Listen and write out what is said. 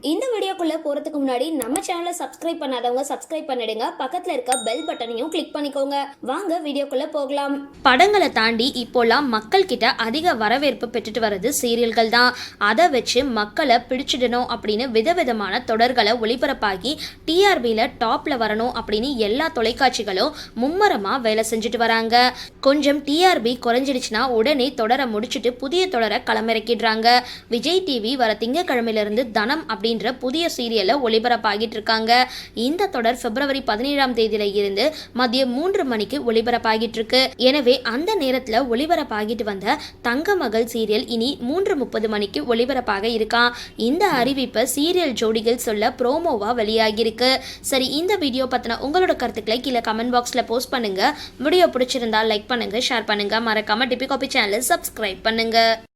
இந்த வீடியோக்குள்ளே போகிறதுக்கு முன்னாடி நம்ம சேனலை சப்ஸ்கிரைப் பண்ணாதவங்க சப்ஸ்கிரைப் பண்ணிடுங்க. பக்கத்தில் இருக்க பெல் பட்டனையும் கிளிக் பண்ணிக்கோங்க. வாங்க வீடியோக்குள்ளே போகலாம். படங்களை தாண்டி இப்போல்லாம் மக்கள் கிட்ட அதிக வரவேற்பு பெற்றுட்டு வர்றது சீரியல்கள் தான். அதை வச்சு மக்களை பிடிச்சிடணும் அப்படின்னு விதவிதமான தொடர்களை ஒளிபரப்பாகி டிஆர்பியில் டாப்பில் வரணும் அப்படின்னு எல்லா தொலைக்காட்சிகளும் மும்மரமாக வேலை செஞ்சுட்டு வராங்க. கொஞ்சம் டிஆர்பி குறைஞ்சிடுச்சுன்னா உடனே தொடரை முடிச்சுட்டு புதிய தொடரை களமிறக்கிடுறாங்க. விஜய் டிவி வர திங்கக்கிழமையிலிருந்து தனம் அப்படின்ற புதிய சீரியலை ஒளிபரப்பாகிட்டு இருக்காங்க இந்த தொடர் பிப்ரவரி பதினேழாம் தேதியில இருந்து மதியம் மூன்று மணிக்கு ஒளிபரப்பாகிட்டு இருக்கு எனவே அந்த நேரத்தில் ஒளிபரப்பாகிட்டு வந்த தங்க மகள் சீரியல் இனி மூன்று முப்பது மணிக்கு ஒளிபரப்பாக இருக்கான் இந்த அறிவிப்பை சீரியல் ஜோடிகள் சொல்ல ப்ரோமோவா வெளியாகியிருக்கு. சரி இந்த வீடியோ பத்தின உங்களோட கருத்துக்களை கீழே கமெண்ட் பாக்ஸ்ல போஸ்ட் பண்ணுங்க. வீடியோ பிடிச்சிருந்தா லைக் பண்ணுங்க ஷேர் பண்ணுங்க. மறக்காம டிபி காபி சேனலை சப்ஸ்கிரைப் பண்ணுங்க.